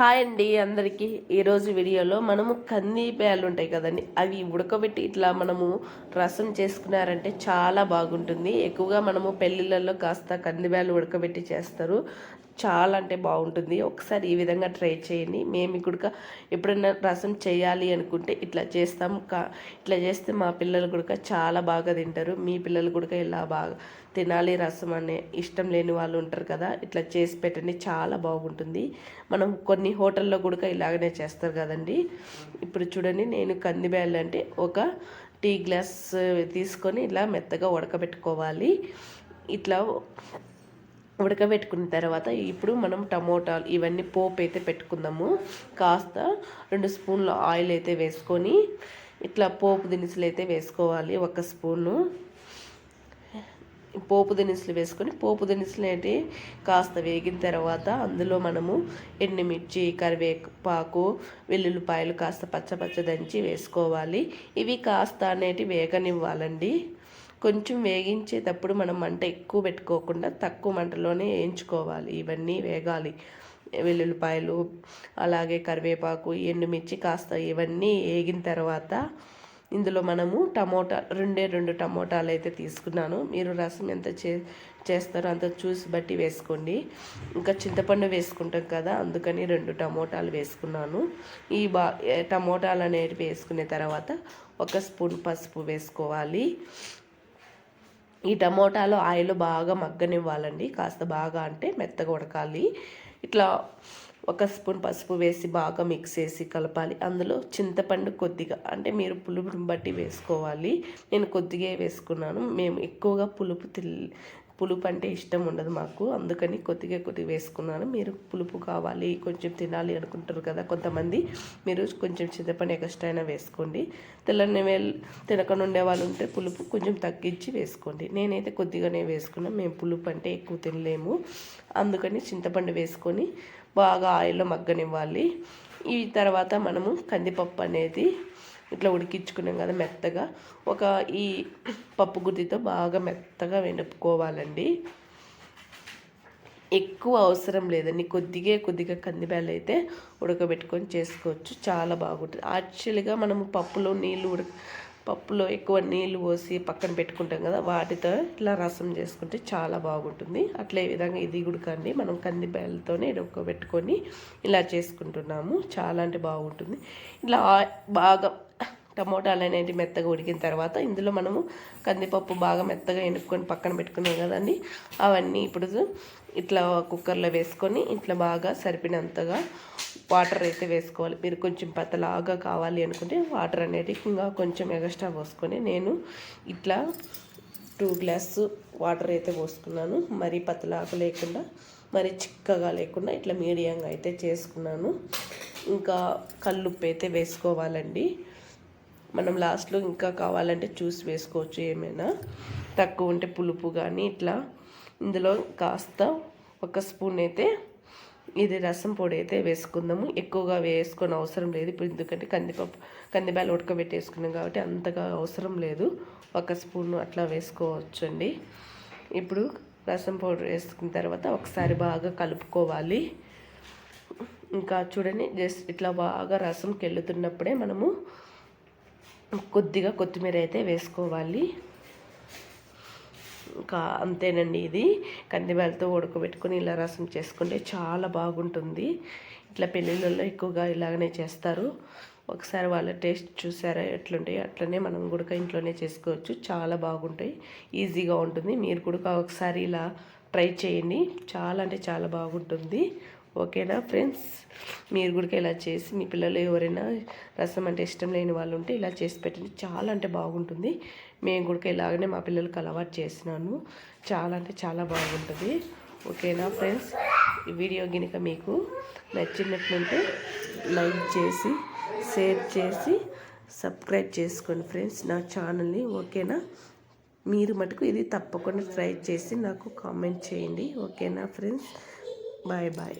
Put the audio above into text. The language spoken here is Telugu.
హాయ్ అండి అందరికీ. ఈరోజు వీడియోలో మనము కందిప్యాలు ఉంటాయి కదండి. అవి ఉడకబెట్టి ఇట్లా మనము రసం చేసుకున్నారంటే చాలా బాగుంటుంది. ఎక్కువగా మనము పెళ్ళిళ్ళల్లో కాస్త కందిబ్యాలు ఉడకబెట్టి చేస్తారు. చాలా అంటే బాగుంటుంది. ఒకసారి ఈ విధంగా ట్రై చేయండి. మేము ఇక్కడ ఎప్పుడైనా రసం చేయాలి అనుకుంటే ఇట్లా చేస్తాం. కా ఇట్లా చేస్తే మా పిల్లలు కూడా చాలా బాగా తింటారు. మీ పిల్లలు కూడా ఇలా బాగా తినాలి రసం అనే ఇష్టం లేని వాళ్ళు ఉంటారు కదా ఇట్లా చేసి పెట్టండి. చాలా బాగుంటుంది. మనం కొన్ని హోటల్లో కూడా ఇలాగనే చేస్తారు కదండి. ఇప్పుడు చూడండి నేను కందిబ్యాలు అంటే ఒక టీ గ్లాస్ తీసుకొని ఇలా మెత్తగా ఉడకబెట్టుకోవాలి. ఇట్లా ఉడకబెట్టుకున్న తర్వాత ఇప్పుడు మనం టమోటాలు ఇవన్నీ పోపు అయితే పెట్టుకుందాము. కాస్త రెండు స్పూన్ల ఆయిల్ అయితే వేసుకొని ఇట్లా పోపు దినుసులు అయితే వేసుకోవాలి ఒక స్పూను. పోపు దినుసులు వేసుకొని పోపు దినుసులు ఏంటి? కాస్త వేగిన తర్వాత అందులో మనము ఎండుమిర్చి కరివేపాకు వెల్లుల్లిపాయలు కాస్త పచ్చ పచ్చ దంచి వేసుకోవాలి. ఇవి కాస్త అనేటి వేగనివ్వాలండి. కొంచెం వేగించేటప్పుడు మనం మంట ఎక్కువ పెట్టుకోకుండా తక్కువ మంటలోనే వేయించుకోవాలి. ఇవన్నీ వేగాలి. వెల్లుల్లిపాయలు అలాగే కరివేపాకు ఎండుమిర్చి కాస్త ఇవన్నీ వేగిన తర్వాత ఇందులో మనము టమోటా రెండే రెండు టమోటాలు అయితే తీసుకున్నాను. మీరు రసం ఎంత చే చేస్తారో అంత చూసి బట్టి వేసుకోండి. ఇంకా చింతపండు వేసుకుంటాం కదా అందుకని రెండు టమోటాలు వేసుకున్నాను. ఈ బా టమోటాలు అనేవి వేసుకునే తర్వాత ఒక స్పూన్ పసుపు వేసుకోవాలి. ఈ టమోటాలో ఆయిల్ బాగా మగ్గనివ్వాలండి. కాస్త బాగా అంటే మెత్తగా ఉడకాలి. ఇట్లా ఒక స్పూన్ పసుపు వేసి బాగా మిక్స్ చేసి కలపాలి. అందులో చింతపండు కొద్దిగా అంటే మీరు పులుపుని బట్టి వేసుకోవాలి. నేను కొద్దిగా వేసుకున్నాను. మేము ఎక్కువగా పులుపు తిల్ పులుపు అంటే ఇష్టం ఉండదు మాకు. అందుకని కొద్దిగా కొద్దిగా వేసుకున్నాను. మీరు పులుపు కావాలి కొంచెం తినాలి అనుకుంటారు కదా కొంతమంది. మీరు కొంచెం చింతపండు ఎక్స్ట్రా అయినా వేసుకోండి. తెల్లని వేలు తినకుండా ఉండే వాళ్ళు ఉంటే పులుపు కొంచెం తగ్గించి వేసుకోండి. నేనైతే కొద్దిగానే వేసుకున్నాను మేము పులుపు అంటే ఎక్కువ తినలేము. అందుకని చింతపండు వేసుకొని బాగా ఆయిల్లో మగ్గనివ్వాలి. ఈ తర్వాత మనము కందిపప్పు అనేది ఇట్లా ఉడికించుకున్నాం కదా మెత్తగా. ఒక ఈ పప్పు గుత్తితో బాగా మెత్తగా వెనుపుకోవాలండి ఎక్కువ అవసరం లేదండి. కొద్దిగా కొద్దిగా కందిబ్యాలు అయితే ఉడకబెట్టుకొని చేసుకోవచ్చు. చాలా బాగుంటుంది. యాక్చువల్గా మనము పప్పులో నీళ్ళు ఉడక పప్పులో ఎక్కువ నీళ్ళు పోసి పక్కన పెట్టుకుంటాం కదా వాటితో ఇలా రసం చేసుకుంటే చాలా బాగుంటుంది. అట్లే విధంగా ఇది ఉడకండి మనం కందిబ్యాలతోనే ఉడకబెట్టుకొని ఇలా చేసుకుంటున్నాము. చాలా అంటే బాగుంటుంది. ఇలా బాగా టమోటాలు అనేవి మెత్తగా ఉడికిన తర్వాత ఇందులో మనము కందిపప్పు బాగా మెత్తగా ఎనుక్కొని పక్కన పెట్టుకున్నాం కదండి. అవన్నీ ఇప్పుడు ఇట్లా కుక్కర్లో వేసుకొని ఇట్లా బాగా సరిపినంతగా వాటర్ అయితే వేసుకోవాలి. మీరు కొంచెం పతలాగా కావాలి అనుకుంటే వాటర్ అనేది ఇంకా కొంచెం ఎగస్ట్రా పోసుకొని నేను ఇట్లా టూ గ్లాస్ వాటర్ అయితే పోసుకున్నాను. మరీ పతలాగా లేకుండా మరి చిక్కగా లేకుండా ఇట్లా మీడియంగా అయితే చేసుకున్నాను. ఇంకా కల్లుప్పు అయితే వేసుకోవాలండి. మనం లాస్ట్లో ఇంకా కావాలంటే చూసి వేసుకోవచ్చు ఏమైనా. తక్కువ ఉంటే పులుపు కానీ ఇట్లా. ఇందులో కాస్త ఒక స్పూన్ అయితే ఇది రసం పొడి అయితే వేసుకుందాము. ఎక్కువగా వేసుకొని అవసరం లేదు. ఇప్పుడు ఎందుకంటే కందిపప్పు కందిబ్యాలు ఉడకబెట్టేసుకున్నాం కాబట్టి అంతగా అవసరం లేదు. ఒక స్పూన్ అట్లా వేసుకోవచ్చు అండి ఇప్పుడు రసం పౌడర్ వేసుకున్న తర్వాత ఒకసారి బాగా కలుపుకోవాలి. ఇంకా చూడండి జస్ట్ ఇట్లా బాగా రసం కెళ్ళుతున్నప్పుడే మనము కొద్దిగా కొత్తిమీర అయితే వేసుకోవాలి. ఇంకా అంతేనండి ఇది. కందిబ్యాలతో ఉడకబెట్టుకొని ఇలా రసం చేసుకుంటే చాలా బాగుంటుంది. ఇట్లా పెళ్ళిళ్ళల్లో ఎక్కువగా ఇలాగనే చేస్తారు. ఒకసారి వాళ్ళ టేస్ట్ చూసారా ఎట్లుంటాయి అట్లనే మనం కూడా ఇంట్లోనే చేసుకోవచ్చు. చాలా బాగుంటాయి. ఈజీగా ఉంటుంది. మీరు కూడా ఒకసారి ఇలా ట్రై చేయండి. చాలా అంటే చాలా బాగుంటుంది. ఓకేనా ఫ్రెండ్స్? మీరు కూడా ఇలా చేసి మీ పిల్లలు ఎవరైనా రసం అంటే ఇష్టం లేని వాళ్ళు ఉంటే ఇలా చేసి పెట్టండి. చాలా అంటే బాగుంటుంది. మేము కూడా ఇలాగనే మా పిల్లలకి అలవాటు చేసినాను. చాలా అంటే చాలా బాగుంటుంది. ఓకేనా ఫ్రెండ్స్? ఈ వీడియో గినక మీకు నచ్చినట్లుంటే లైక్ చేసి షేర్ చేసి సబ్స్క్రైబ్ చేసుకోండి ఫ్రెండ్స్ నా ఛానల్ని. ఓకేనా? మీరు మటుకు ఇది తప్పకుండా ట్రై చేసి నాకు కామెంట్ చేయండి. ఓకేనా ఫ్రెండ్స్? Bye bye.